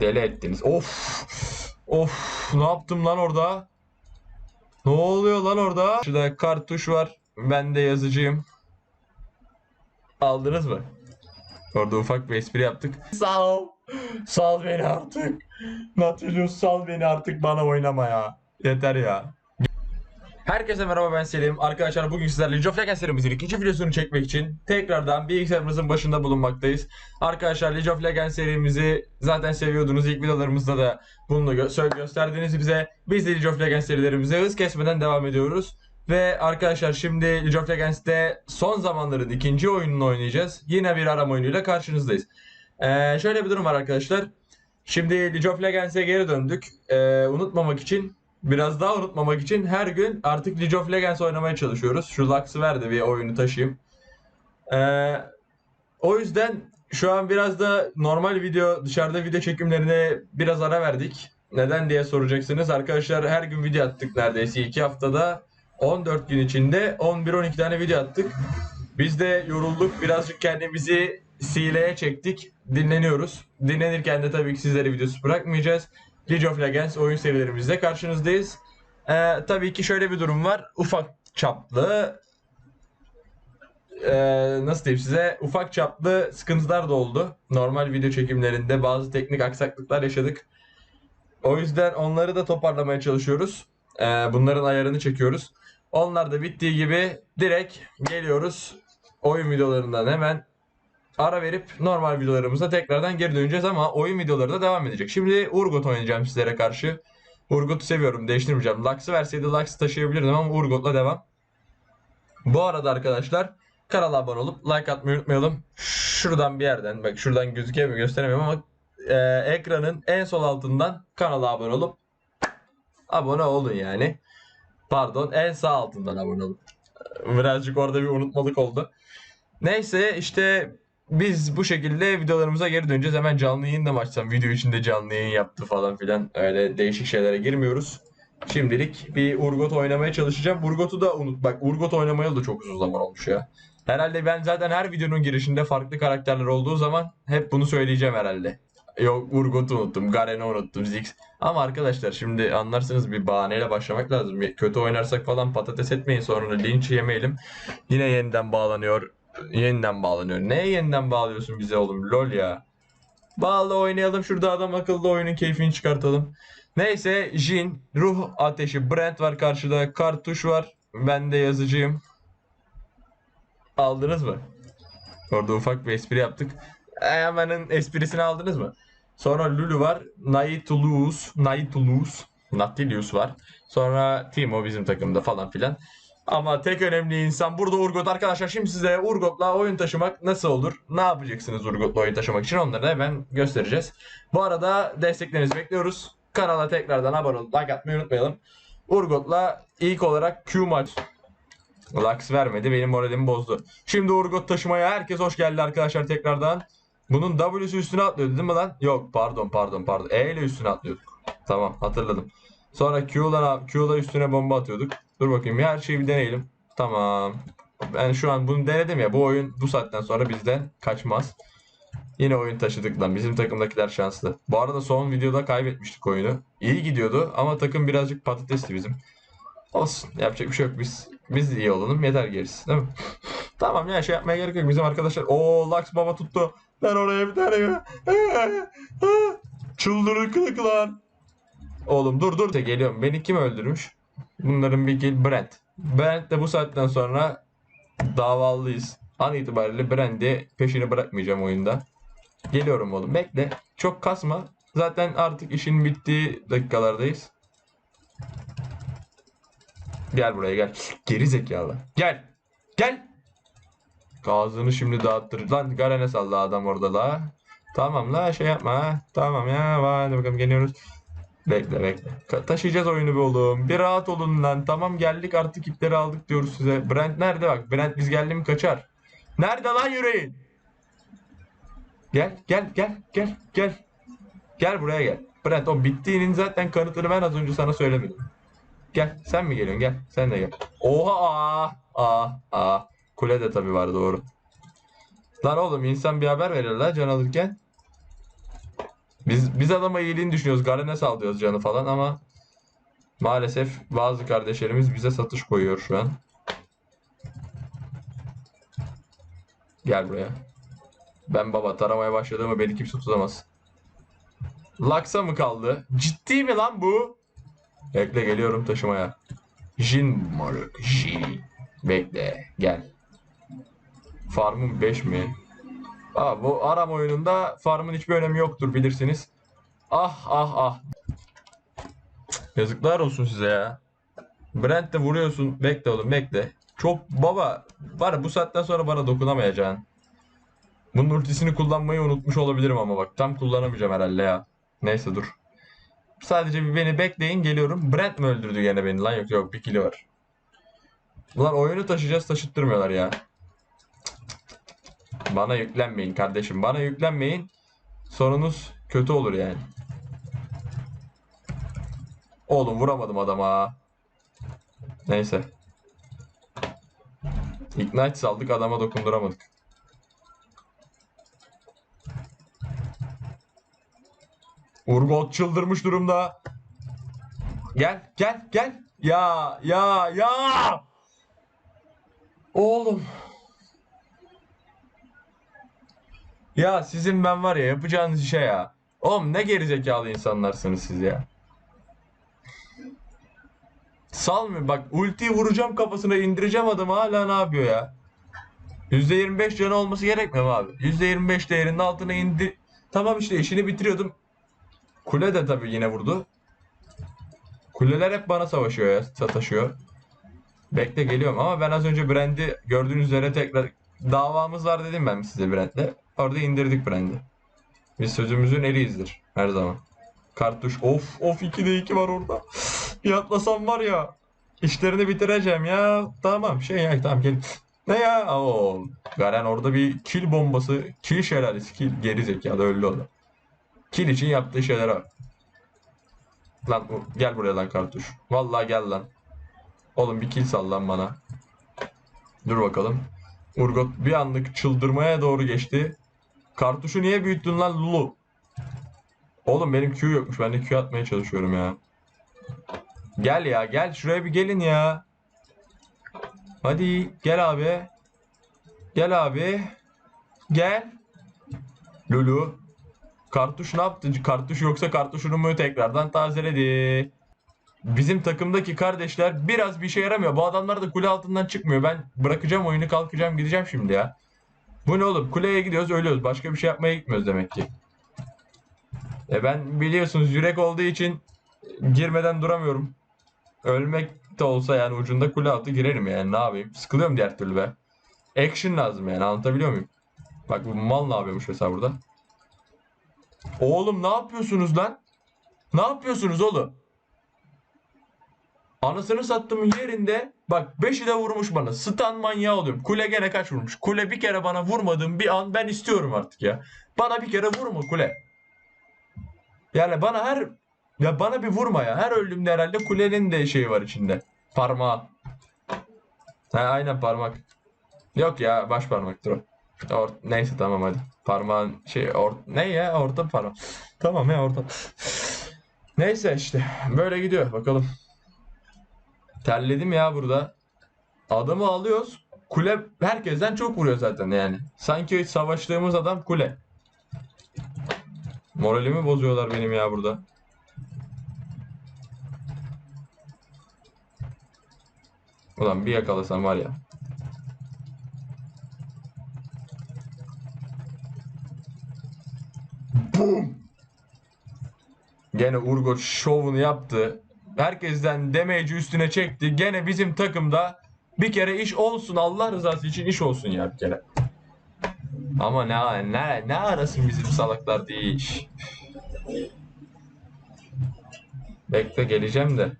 Deli ettiniz. Of. Of. Ne yaptım lan orada? Ne oluyor lan orada? Şurada kartuş var. Ben de yazıcıyım. Aldınız mı? Orada ufak bir espri yaptık. Sağ ol. Sal beni artık. Nautilus sal beni artık bana oynama ya. Yeter ya. Herkese merhaba ben Selim. Arkadaşlar bugün sizlerle League of Legends serimizin ikinci videosunu çekmek için tekrardan bilgisayarımızın başında bulunmaktayız. Arkadaşlar League of Legends serimizi zaten seviyordunuz. İlk videolarımızda da bunu gö gösterdiniz bize. Biz de League of Legends serilerimize hız kesmeden devam ediyoruz. Ve arkadaşlar şimdi League of Legends'te son zamanların ikinci oyununu oynayacağız. Yine bir arama oyunuyla karşınızdayız. Ee, şöyle bir durum var arkadaşlar. Şimdi League of Legends'e geri döndük. Ee, unutmamak için, biraz daha unutmamak için her gün artık League of Legends oynamaya çalışıyoruz. Şu Lux'ı ver de bir oyunu taşıyayım. Ee, o yüzden şu an biraz da normal video, dışarıda video çekimlerine biraz ara verdik. Neden diye soracaksınız. Arkadaşlar her gün video attık neredeyse. 2 haftada 14 gün içinde 11-12 tane video attık. Biz de yorulduk. Birazcık kendimizi sileye çektik. Dinleniyoruz. Dinlenirken de tabii ki sizlere videosu bırakmayacağız. League of Legends oyun serilerimizde karşınızdayız. Ee, tabii ki şöyle bir durum var. Ufak çaplı ee, nasıl diyeyim size ufak çaplı sıkıntılar da oldu. Normal video çekimlerinde bazı teknik aksaklıklar yaşadık. O yüzden onları da toparlamaya çalışıyoruz. Ee, bunların ayarını çekiyoruz. Onlar da bittiği gibi direkt geliyoruz. Oyun videolarından hemen ara verip normal videolarımıza tekrardan geri döneceğiz ama oyun videoları da devam edecek. Şimdi Urgot oynayacağım sizlere karşı. Urgot'u seviyorum. Değiştirmeyeceğim. Lux'ı verseydi Lux'ı taşıyabilirdim ama Urgot'la devam. Bu arada arkadaşlar kanala abone olup like atmayı unutmayalım. Şuradan bir yerden bak şuradan gözüküyor mu gösteremiyorum ama e, ekranın en sol altından kanala abone olup abone olun yani. Pardon en sağ altından abone olun. Birazcık orada bir unutmalık oldu. Neyse işte biz bu şekilde videolarımıza geri döneceğiz. Hemen canlı yayın da açsam? Video içinde canlı yayın yaptı falan filan. Öyle değişik şeylere girmiyoruz. Şimdilik bir Urgot oynamaya çalışacağım. Urgot'u da unut. Bak Urgot oynamayalı da çok uzun zaman olmuş ya. Herhalde ben zaten her videonun girişinde farklı karakterler olduğu zaman hep bunu söyleyeceğim herhalde. Yok Urgot'u unuttum, Garen'i unuttum, Ziggs. Ama arkadaşlar şimdi anlarsınız bir bahaneyle başlamak lazım. Kötü oynarsak falan patates etmeyin sonra linç yemeyelim. Yine yeniden bağlanıyor. Yeniden bağlanıyor. Neye yeniden bağlıyorsun bize oğlum? Lol ya. Bağla oynayalım şurada adam akıllı oyunun keyfini çıkartalım. Neyse Jin, Ruh Ateşi, Brent var karşıda. Kartuş var. Ben de yazıcıyım. Aldınız mı? Orada ufak bir espri yaptık. Hemenin esprisini aldınız mı? Sonra Lulu var. Naitulus, Naitulus, Nautilus var. Sonra Timo bizim takımda falan filan. Ama tek önemli insan burada Urgot arkadaşlar. Şimdi size Urgot'la oyun taşımak nasıl olur? Ne yapacaksınız Urgot'la oyun taşımak için? Onları da hemen göstereceğiz. Bu arada desteklerinizi bekliyoruz. Kanala tekrardan abone olup like atmayı unutmayalım. Urgot'la ilk olarak Q maç Lux vermedi. Benim moralimi bozdu. Şimdi Urgot taşımaya herkes hoş geldi arkadaşlar tekrardan. Bunun W'su üstüne atlıyordu değil mi lan? Yok pardon pardon pardon. E ile üstüne atlıyorduk. Tamam hatırladım. Sonra Q'la Q'la üstüne bomba atıyorduk. Dur bakayım her şeyi bir deneyelim. Tamam. Ben şu an bunu denedim ya. Bu oyun bu saatten sonra bizden kaçmaz. Yine oyun taşıdık lan. Bizim takımdakiler şanslı. Bu arada son videoda kaybetmiştik oyunu. İyi gidiyordu ama takım birazcık patatesti bizim. Olsun. Yapacak bir şey yok. Biz biz iyi olalım. Yeter gerisi. Değil mi? tamam ya şey yapmaya gerek yok. Bizim arkadaşlar. o Lux baba tuttu. Ben oraya bir tane Çıldırık kılık lan. Oğlum dur dur. Geliyorum. Beni kim öldürmüş? Bunların gel Brent. Brent de bu saatten sonra davalıyız. An itibariyle Brent'i peşini bırakmayacağım oyunda. Geliyorum oğlum. Bekle. Çok kasma. Zaten artık işin bittiği dakikalardayız. Gel buraya gel. Geri zekalı. Gel. Gel. Gazını şimdi dağıttır. Lan Garen'e salla adam orada la. Tamam la şey yapma. Tamam ya. Hadi bakalım geliyoruz. Bekle bekle. Ka- taşıyacağız oyunu be oğlum. Bir rahat olun lan. Tamam geldik artık ipleri aldık diyoruz size. Brent nerede bak. Brent biz geldi mi kaçar. Nerede lan yüreğin? Gel gel gel gel gel. Gel buraya gel. Brent o bittiğinin zaten kanıtını ben az önce sana söylemedim. Gel sen mi geliyorsun gel. Sen de gel. Oha aa aa aa. Kule de tabii var doğru. Lan oğlum insan bir haber verir la can alırken. Biz biz adama iyiliğini düşünüyoruz. Garen'e sallıyoruz canı falan ama maalesef bazı kardeşlerimiz bize satış koyuyor şu an. Gel buraya. Ben baba taramaya başladığımı beni kimse tutamaz. Laksa mı kaldı? Ciddi mi lan bu? Bekle geliyorum taşımaya. Jin moruk Jin. Bekle gel. Farmım 5 mi? Aa, bu aram oyununda farmın hiçbir önemi yoktur bilirsiniz. Ah ah ah. Yazıklar olsun size ya. Brent de vuruyorsun. Bekle oğlum bekle. Çok baba var bu saatten sonra bana dokunamayacaksın. Bunun ultisini kullanmayı unutmuş olabilirim ama bak tam kullanamayacağım herhalde ya. Neyse dur. Sadece bir beni bekleyin geliyorum. Brent mi öldürdü gene beni lan yok yok bir kili var. Ulan oyunu taşıyacağız taşıttırmıyorlar ya. Bana yüklenmeyin kardeşim. Bana yüklenmeyin. Sonunuz kötü olur yani. Oğlum vuramadım adama. Neyse. Ignite saldık adama dokunduramadık. Urgot çıldırmış durumda. Gel gel gel. Ya ya ya. Oğlum. Ya sizin ben var ya yapacağınız işe ya. Oğlum ne gerizekalı insanlarsınız siz ya. Salmıyor bak ultiyi vuracağım kafasına indireceğim adamı hala ne yapıyor ya? %25 canı olması gerekmiyor mu abi? %25 değerinin altına indi. Tamam işte işini bitiriyordum. Kule de tabii yine vurdu. Kuleler hep bana savaşıyor ya, sataşıyor. Bekle geliyorum ama ben az önce Brand'i gördüğünüz üzere tekrar davamız var dedim ben size Brand'le. Orada indirdik Brand'i. Biz sözümüzün eriyizdir her zaman. Kartuş of of 2'de 2 var orada. Bir var ya. işlerini bitireceğim ya. Tamam şey ya tamam gel. Ne ya? Oo. Garen orada bir kill bombası, kill şelalesi, kill geri zekalı öldü o da. Kill için yaptığı şeyler var. Lan gel buraya lan kartuş. Vallahi gel lan. Oğlum bir kill sal lan bana. Dur bakalım. Urgot bir anlık çıldırmaya doğru geçti. Kartuşu niye büyüttün lan Lulu? Oğlum benim Q yokmuş. Ben de Q atmaya çalışıyorum ya. Gel ya gel şuraya bir gelin ya. Hadi gel abi. Gel abi. Gel. Lulu. Kartuş ne yaptı? Kartuş yoksa kartuşunu mu tekrardan tazeledi. Bizim takımdaki kardeşler biraz bir işe yaramıyor. Bu adamlar da kule altından çıkmıyor. Ben bırakacağım oyunu kalkacağım gideceğim şimdi ya. Bu ne oğlum? Kuleye gidiyoruz ölüyoruz. Başka bir şey yapmaya gitmiyoruz demek ki. E ben biliyorsunuz yürek olduğu için girmeden duramıyorum. Ölmek de olsa yani ucunda kule altı girerim yani ne yapayım. Sıkılıyorum diğer türlü be. Action lazım yani anlatabiliyor muyum? Bak bu mal ne yapıyormuş mesela burada. Oğlum ne yapıyorsunuz lan? Ne yapıyorsunuz oğlum? Anasını sattığımın yerinde bak 5'i de vurmuş bana. Stun manyağı oluyorum. Kule gene kaç vurmuş? Kule bir kere bana vurmadığım bir an ben istiyorum artık ya. Bana bir kere vurma kule. Yani bana her ya bana bir vurma ya. Her öldüğümde herhalde kulenin de şeyi var içinde. Parmağı. Ha aynen parmak. Yok ya baş parmaktır o. Or neyse tamam hadi. Parmağın şey or ne ya orta parmak. Tamam ya orta. Neyse işte böyle gidiyor bakalım. Terledim ya burada. Adamı alıyoruz. Kule herkesten çok vuruyor zaten yani. Sanki savaştığımız adam kule. Moralimi bozuyorlar benim ya burada. Ulan bir yakalasam var ya. Boom! Gene Urgot şovunu yaptı. Herkesten damage'i üstüne çekti. Gene bizim takımda bir kere iş olsun. Allah rızası için iş olsun ya bir kere. Ama ne ne ne arasın bizim salaklar diye iş. Bekle geleceğim de.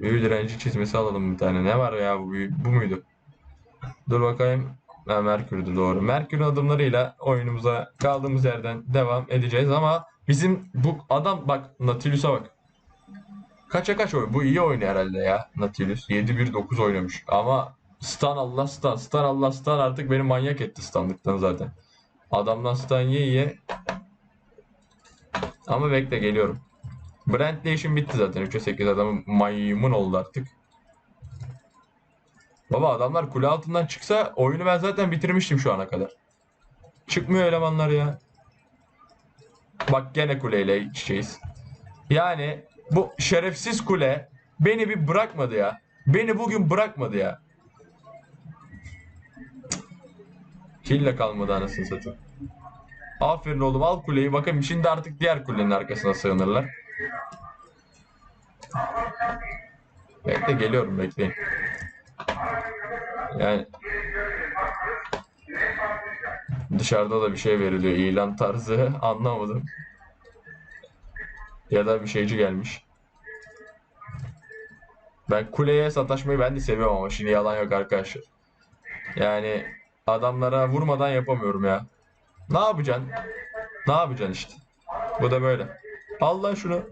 Büyü direnci çizmesi alalım bir tane. Ne var ya bu, bu muydu? Dur bakayım. Ha, Merkür'dü doğru. Merkür'ün adımlarıyla oyunumuza kaldığımız yerden devam edeceğiz ama bizim bu adam bak Nautilus'a bak. Kaça kaç oyun? Bu iyi oynuyor herhalde ya Nautilus. 7-1-9 oynamış. Ama stun Allah stun. Stun Allah stun artık beni manyak etti stunlıktan zaten. Adamdan stun ye ye. Ama bekle geliyorum. Brent'le işim bitti zaten. 3'e 8 adamı maymun oldu artık. Baba adamlar kule altından çıksa oyunu ben zaten bitirmiştim şu ana kadar. Çıkmıyor elemanlar ya. Bak gene kuleyle iç içeyiz. Yani bu şerefsiz kule beni bir bırakmadı ya. Beni bugün bırakmadı ya. Kille kalmadı anasını satayım. Aferin oğlum al kuleyi. Bakın şimdi artık diğer kulenin arkasına sığınırlar. Bekle geliyorum bekleyin. Yani dışarıda da bir şey veriliyor ilan tarzı anlamadım. Ya da bir şeyci gelmiş. Ben kuleye sataşmayı ben de seviyorum ama şimdi yalan yok arkadaşlar. Yani adamlara vurmadan yapamıyorum ya. Ne yapacaksın? Ne yapacaksın işte. Bu da böyle. Al lan şunu.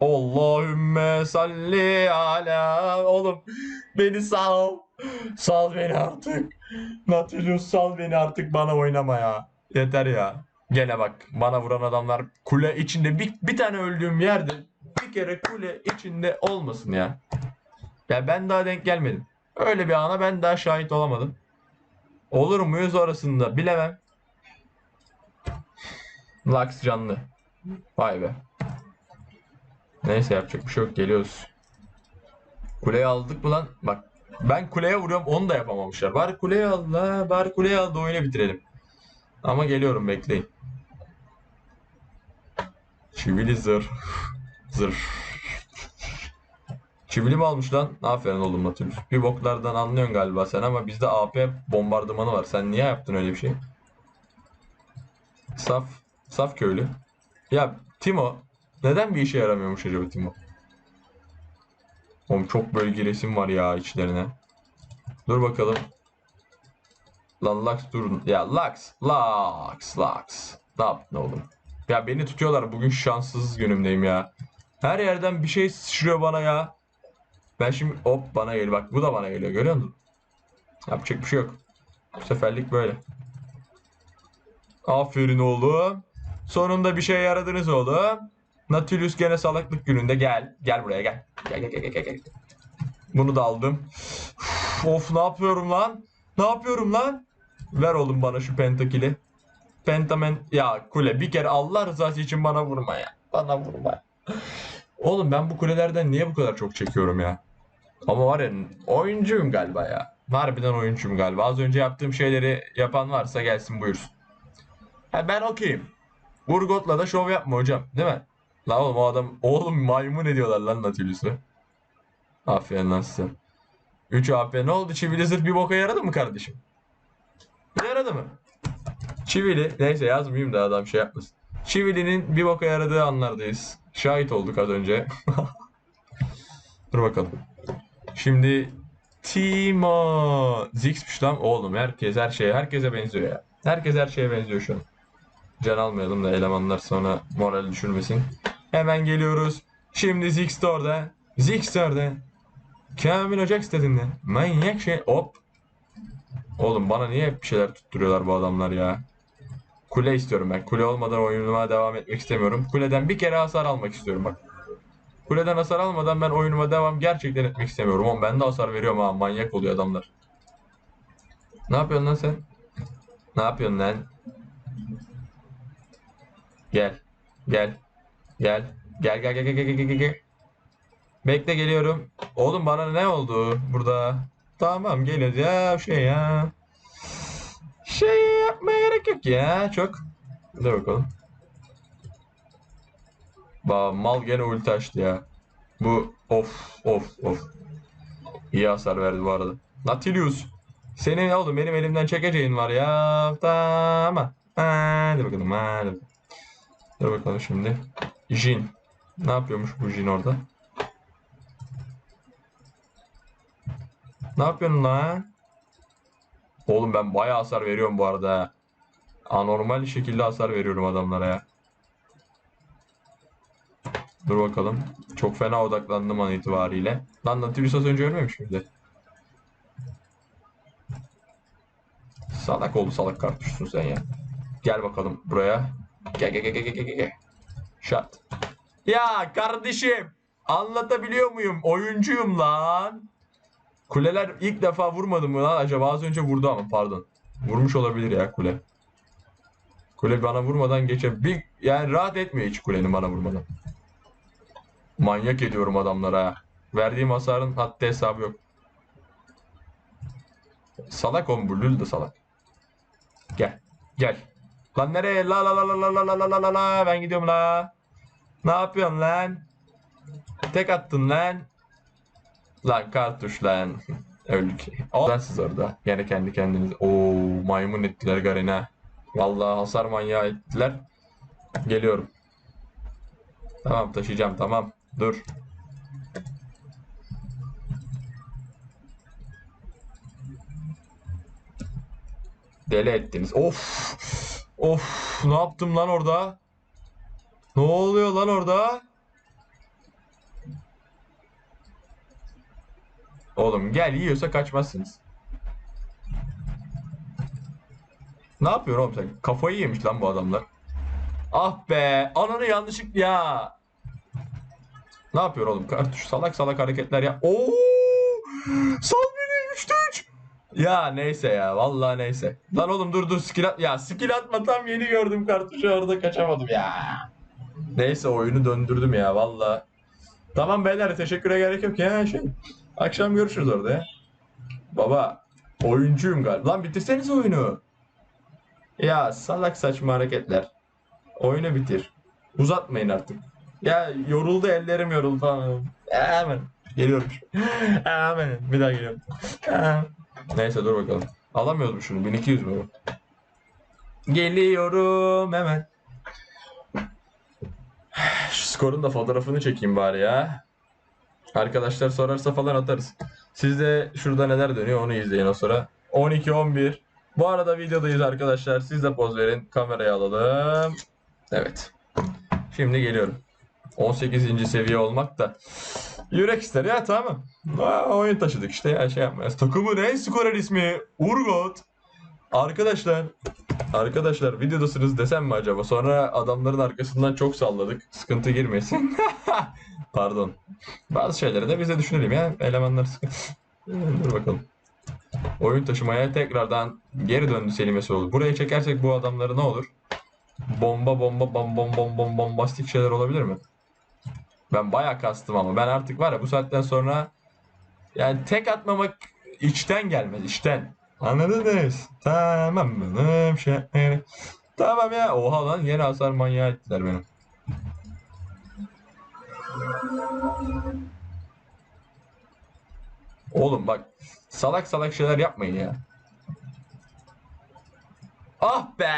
Allahümme salli ala oğlum beni sal. Sal beni artık. Nautilus sal beni artık bana oynama ya. Yeter ya. Gene bak bana vuran adamlar kule içinde bir, bir tane öldüğüm yerde bir kere kule içinde olmasın ya. Ya ben daha denk gelmedim. Öyle bir ana ben daha şahit olamadım. Olur muyuz orasında bilemem. Lux canlı. Vay be. Neyse yapacak bir şey yok geliyoruz. Kuleyi aldık mı lan? Bak ben kuleye vuruyorum onu da yapamamışlar. Bari kuleye al la. Bari kuleye al oyunu bitirelim. Ama geliyorum bekleyin. Çivili zırh. Zırh. Çivili mi almış lan? Aferin oğlum Nautilus. Bir boklardan anlıyorsun galiba sen ama bizde AP bombardımanı var. Sen niye yaptın öyle bir şey? Saf. Saf köylü. Ya Timo. Neden bir işe yaramıyormuş acaba Timo? Oğlum çok bölge resim var ya içlerine. Dur bakalım. Lan Lux dur. Ya Lux. Lux. Lux. Ne yaptın oğlum? Ya beni tutuyorlar. Bugün şanssız günümdeyim ya. Her yerden bir şey sıçrıyor bana ya. Ben şimdi hop bana geliyor. Bak bu da bana geliyor. Görüyor musun? Yapacak bir şey yok. Bu seferlik böyle. Aferin oğlum. Sonunda bir şey yaradınız oğlum. Nautilus gene salaklık gününde gel. Gel buraya gel. Gel gel gel gel gel. Bunu da aldım. of ne yapıyorum lan? Ne yapıyorum lan? Ver oğlum bana şu pentakili. Pentamen ya kule bir kere Allah rızası için bana vurma ya. Bana vurma. Oğlum ben bu kulelerden niye bu kadar çok çekiyorum ya? Ama var ya oyuncuyum galiba ya. Harbiden oyuncuyum galiba. Az önce yaptığım şeyleri yapan varsa gelsin buyursun. Ha, ben okeyim. Urgot'la da şov yapma hocam. Değil mi? La oğlum o adam oğlum maymun ediyorlar lan Nautilus'u. Aferin lan size. 3 AP ne oldu? Çivili zırh bir boka yaradı mı kardeşim? Yaradı mı? Çivili neyse yazmayayım da adam şey yapmasın. Çivili'nin bir boka yaradığı anlardayız. Şahit olduk az önce. Dur bakalım. Şimdi Timo Zix'miş lan oğlum herkes her şeye herkese benziyor ya. Herkes her şeye benziyor şu an. Can almayalım da elemanlar sonra moral düşürmesin. Hemen geliyoruz. Şimdi Zix de orada. Zix de orada. Kamil Ocak stadında. Manyak şey. Hop. Oğlum bana niye hep bir şeyler tutturuyorlar bu adamlar ya. Kule istiyorum ben. Kule olmadan oyunuma devam etmek istemiyorum. Kuleden bir kere hasar almak istiyorum bak. Kuleden hasar almadan ben oyunuma devam gerçekten etmek istemiyorum. Oğlum ben de hasar veriyorum ha. Manyak oluyor adamlar. Ne yapıyorsun lan sen? Ne yapıyorsun lan? Gel. Gel. Gel. Gel gel gel gel gel gel gel gel. Bekle geliyorum. Oğlum bana ne oldu burada? Tamam geliyoruz ya şey ya. Şey yapmaya gerek yok ya çok. Dur bakalım. Ba mal gene ulti açtı ya. Bu of of of. İyi hasar verdi bu arada. Nautilus. Senin oğlum benim elimden çekeceğin var ya. Tamam. Hadi bakalım hadi. Dur bakalım şimdi. Jin. Ne yapıyormuş bu Jin orada? Ne yapıyorsun lan? Oğlum ben bayağı hasar veriyorum bu arada. ha. Anormal şekilde hasar veriyorum adamlara ya. Dur bakalım. Çok fena odaklandım an itibariyle. Lan Nautilus az önce ölmemiş miydi? Salak oldu salak kartuşsun sen ya. Gel bakalım buraya. Gel gel gel gel gel gel. Shot. Ya kardeşim anlatabiliyor muyum? Oyuncuyum lan. Kuleler ilk defa vurmadı mı lan acaba? Az önce vurdu ama pardon. Vurmuş olabilir ya kule. Kule bana vurmadan geçe bir yani rahat etmiyor hiç kulenin bana vurmadan. Manyak ediyorum adamlara. Verdiğim hasarın haddi hesabı yok. Salak oğlum bu de salak. Gel. Gel. Lan nereye? La la la la la la la la la la ben gidiyorum la. Ne yapıyorsun lan? Tek attın lan. Lan kartuş lan. Öldük. Lan siz orada. Gene kendi kendinize. Oo maymun ettiler Garen'e. Vallahi hasar manyağı ettiler. Geliyorum. Tamam taşıyacağım tamam. Dur. Deli ettiniz. Of. Of. Ne yaptım lan orada? Ne oluyor lan orada? Oğlum gel yiyorsa kaçmazsınız. Ne yapıyorsun oğlum sen? Kafayı yemiş lan bu adamlar. Ah be, ananı yanlışlık ya. Ne yapıyor oğlum? Kartuş salak salak hareketler ya. Oo! Sal beni 3'te 3. Ya neyse ya, vallahi neyse. Lan oğlum dur dur skill at. Ya skill atma tam yeni gördüm kartuşu orada kaçamadım ya. Neyse oyunu döndürdüm ya vallahi. Tamam beyler teşekküre gerek yok ya şey. Akşam görüşürüz orada. Baba oyuncuyum galiba. Lan bitirseniz oyunu. Ya salak saçma hareketler. Oyunu bitir. Uzatmayın artık. Ya yoruldu ellerim yoruldu. Hemen. Geliyorum. Hemen. Bir daha geliyorum. Neyse dur bakalım. Alamıyoruz mu şunu? 1200 mü? Geliyorum hemen. Şu skorun da fotoğrafını çekeyim bari ya. Arkadaşlar sorarsa falan atarız. Siz de şurada neler dönüyor onu izleyin o sıra. 12-11. Bu arada videodayız arkadaşlar. Siz de poz verin. Kamerayı alalım. Evet. Şimdi geliyorum. 18. seviye olmak da yürek ister ya tamam. Aa, oyun taşıdık işte ya şey yapmayız. Takımın en skorer ismi Urgot. Arkadaşlar Arkadaşlar videodasınız desem mi acaba? Sonra adamların arkasından çok salladık. Sıkıntı girmesin. Pardon. Bazı şeyleri de biz de düşünelim ya. Elemanlar sıkıntı. Dur bakalım. Oyun taşımaya tekrardan geri döndü Selimesi olur. Buraya çekersek bu adamları ne olur? Bomba bomba bom bom bom bom bombastik şeyler olabilir mi? Ben bayağı kastım ama ben artık var ya bu saatten sonra yani tek atmamak içten gelmez içten. Anladınız? Tamam benim şey. Tamam ya. Oha lan yeni hasar manyağı ettiler beni. Oğlum bak salak salak şeyler yapmayın ya. Ah be.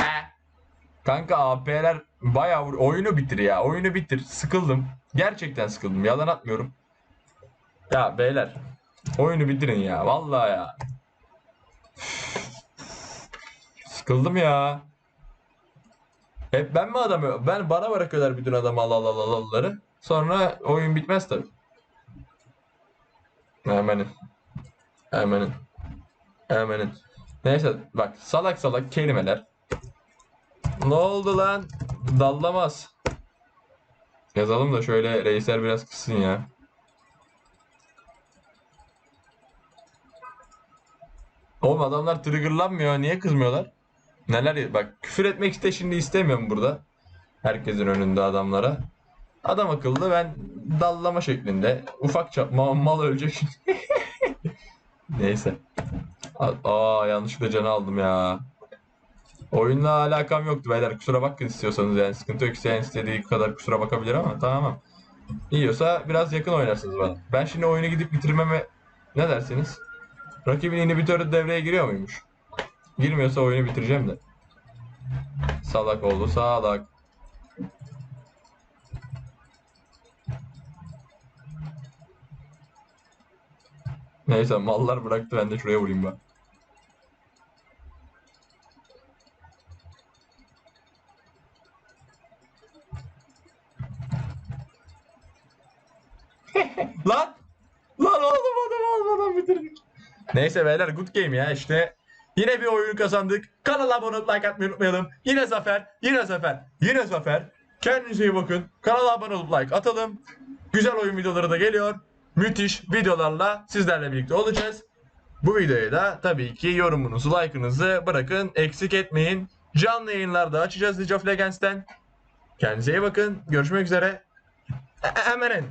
Kanka AP'ler bayağı vur- oyunu bitir ya. Oyunu bitir. Sıkıldım. Gerçekten sıkıldım. Yalan atmıyorum. Ya beyler oyunu bitirin ya. Vallahi ya. Sıkıldım ya. Hep ben mi adamı? Ben bana bırakıyorlar bütün adam al Sonra oyun bitmez tabii. Hemenin. Hemenin. Hemenin. Neyse bak salak salak kelimeler. Ne oldu lan? Dallamaz. Yazalım da şöyle reisler biraz kızsın ya. Oğlum adamlar triggerlanmıyor. Niye kızmıyorlar? Neler bak küfür etmek de şimdi istemiyorum burada. Herkesin önünde adamlara. Adam akıllı ben dallama şeklinde. Ufak çapma mal ölecek. Neyse. Aa yanlışlıkla canı aldım ya. Oyunla alakam yoktu beyler. Kusura bakın istiyorsanız yani sıkıntı yok. İsteyen istediği kadar kusura bakabilir ama tamam. İyiyorsa biraz yakın oynarsınız bana. Ben şimdi oyunu gidip bitirmeme ne dersiniz? Rakibin inhibitörü devreye giriyor muymuş? Girmiyorsa oyunu bitireceğim de. Salak oldu salak. Neyse mallar bıraktı ben de şuraya vurayım ben. Lan! Lan oğlum adam almadan bitirdik. Neyse beyler good game ya işte Yine bir oyun kazandık. Kanala abone olup like atmayı unutmayalım. Yine zafer, yine zafer, yine zafer. Kendinize iyi bakın. Kanala abone olup like atalım. Güzel oyun videoları da geliyor. Müthiş videolarla sizlerle birlikte olacağız. Bu videoya da tabii ki yorumunuzu, like'ınızı bırakın. Eksik etmeyin. Canlı yayınlarda açacağız League of Legends'ten. Kendinize iyi bakın. Görüşmek üzere. E- e- Hemen.